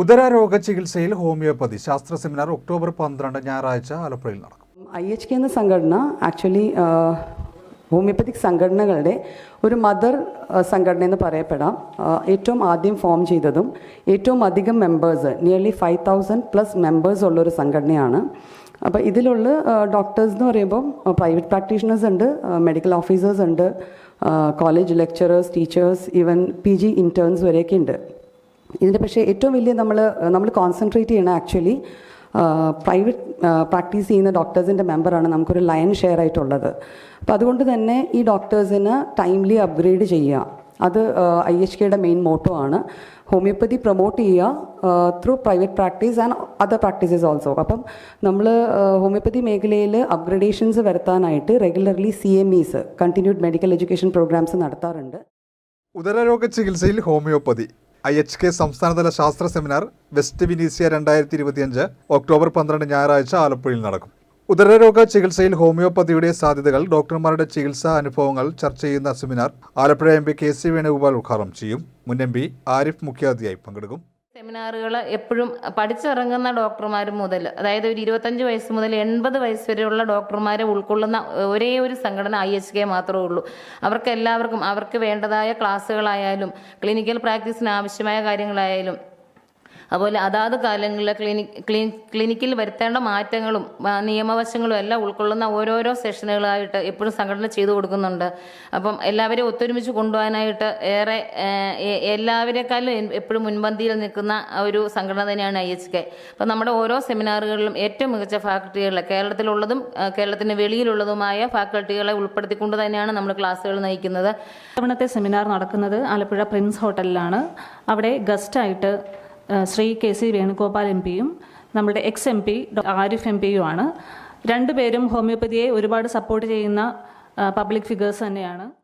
ഉദരരോഗ ചികിത്സയിൽ ഹോമിയോപ്പതി. ശാസ്ത്ര seminar October പന്ത്രണ്ട് ഞായറാഴ്ച ആലപ്പുഴയിൽ നടക്കും. ഐ എച്ച് കെ എന്ന സംഘടന ആക്ച്വലി ഹോമിയോപ്പതിക് സംഘടനകളുടെ ഒരു മദർ സംഘടന എന്ന് പറയപ്പെടാം. ഏറ്റവും ആദ്യം ഫോം ചെയ്തതും ഏറ്റവും അധികം members nearly five thousand plus members ഉള്ളൊരു സംഘടനയാണ്. അപ്പോൾ ഇതിലുള്ള ഡോക്ടേഴ്സ് എന്ന് പറയുമ്പോൾ പ്രൈവറ്റ് പ്രാക്ടീഷണേഴ്സ് ഉണ്ട് മെഡിക്കൽ ഓഫീസേഴ്സ് ഉണ്ട് college lecturers teachers even P G interns വരെയൊക്കെ ഉണ്ട്. ഇതിന്റെ പക്ഷേ ഏറ്റവും വലിയ നമ്മൾ നമ്മൾ കോൺസെൻട്രേറ്റ് ചെയ്യണം ആക്ച്വലി പ്രൈവറ്റ് പ്രാക്ടീസ് ചെയ്യുന്ന ഡോക്ടേഴ്സിന്റെ മെമ്പറാണ് നമുക്കൊരു ലയൻ ഷെയർ ആയിട്ടുള്ളത്. അപ്പോൾ അതുകൊണ്ട് തന്നെ ഈ ഡോക്ടേഴ്സിന് ടൈംലി അപ്ഗ്രേഡ് ചെയ്യുക. അത് ഐ എച്ച് കെയുടെ മെയിൻ മോട്ടോ ആണ്. ഹോമിയോപ്പതി പ്രൊമോട്ട് ചെയ്യുക through private practice and other practices also അപ്പം നമ്മൾ ഹോമിയോപ്പതി മേഖലയിൽ upgradations വരുത്താനായിട്ട് regularly C M is continued medical education programmes നടത്താറുണ്ട്. ഉദരരോഗ ചികിത്സയിൽ ഹോമിയോപ്പതി. ഐ എച്ച് കെ സംസ്ഥാനതല ശാസ്ത്ര സെമിനാർ വെസ്റ്റ് വിനീസിയ രണ്ടായിരത്തി ഇരുപത്തിയഞ്ച് ഒക്ടോബർ പന്ത്രണ്ട് ഞായറാഴ്ച ആലപ്പുഴയിൽ നടക്കും. ഉദരരോഗ ചികിത്സയിൽ ഹോമിയോപ്പതിയുടെ സാധ്യതകൾ ഡോക്ടർമാരുടെ ചികിത്സാ അനുഭവങ്ങൾ ചർച്ച ചെയ്യുന്ന seminar Alappuzha M P K C Venugopal ഉദ്ഘാടനം ചെയ്യും. മുൻ എം പി ആരിഫ് മുഖ്യാതിഥിയായി പങ്കെടുക്കും. സെമിനാറുകൾ എപ്പോഴും പഠിച്ചിറങ്ങുന്ന ഡോക്ടർമാർ മുതൽ അതായത് ഒരു ഇരുപത്തഞ്ച് വയസ്സ് മുതൽ എൺപത് വയസ്സ് വരെയുള്ള ഡോക്ടർമാരെ ഉൾക്കൊള്ളുന്ന ഒരേ ഒരു സംഘടന ഐ എച്ച് കെ മാത്രമേ ഉള്ളൂ. അവർക്ക് എല്ലാവർക്കും അവർക്ക് വേണ്ടതായ ക്ലാസ്സുകളായാലും ക്ലിനിക്കൽ പ്രാക്ടീസിന് ആവശ്യമായ കാര്യങ്ങളായാലും അതുപോലെ അതാത് കാലങ്ങളിലെ ക്ലിനിക് ക്ലിനിക്കിൽ വരുത്തേണ്ട മാറ്റങ്ങളും നിയമവശങ്ങളും എല്ലാം ഉൾക്കൊള്ളുന്ന ഓരോരോ സെഷനുകളായിട്ട് എപ്പോഴും സംഘടന ചെയ്തു കൊടുക്കുന്നുണ്ട്. അപ്പം എല്ലാവരെയും ഒത്തൊരുമിച്ച് കൊണ്ടുപോകാനായിട്ട് ഏറെ എല്ലാവരെക്കാളും എപ്പോഴും മുൻപന്തിയിൽ നിൽക്കുന്ന ഒരു സംഘടന തന്നെയാണ് ഐ എച്ച് കെ. അപ്പം നമ്മുടെ ഓരോ സെമിനാറുകളിലും ഏറ്റവും മികച്ച ഫാക്കൽറ്റികളെ കേരളത്തിലുള്ളതും കേരളത്തിന് വെളിയിലുള്ളതുമായ ഫാക്കൽറ്റികളെ ഉൾപ്പെടുത്തിക്കൊണ്ട് തന്നെയാണ് നമ്മൾ ക്ലാസ്സുകൾ നയിക്കുന്നത്. ഇത്തവണത്തെ സെമിനാർ നടക്കുന്നത് ആലപ്പുഴ പ്രിൻസ് ഹോട്ടലിലാണ്. അവിടെ ഗസ്റ്റായിട്ട് Shri K C Venugopal M പിയും നമ്മുടെ ex M P Arif M പിയുമാണ് രണ്ടുപേരും ഹോമിയോപ്പതിയെ ഒരുപാട് സപ്പോർട്ട് ചെയ്യുന്ന പബ്ലിക് ഫിഗേഴ്സ് തന്നെയാണ്.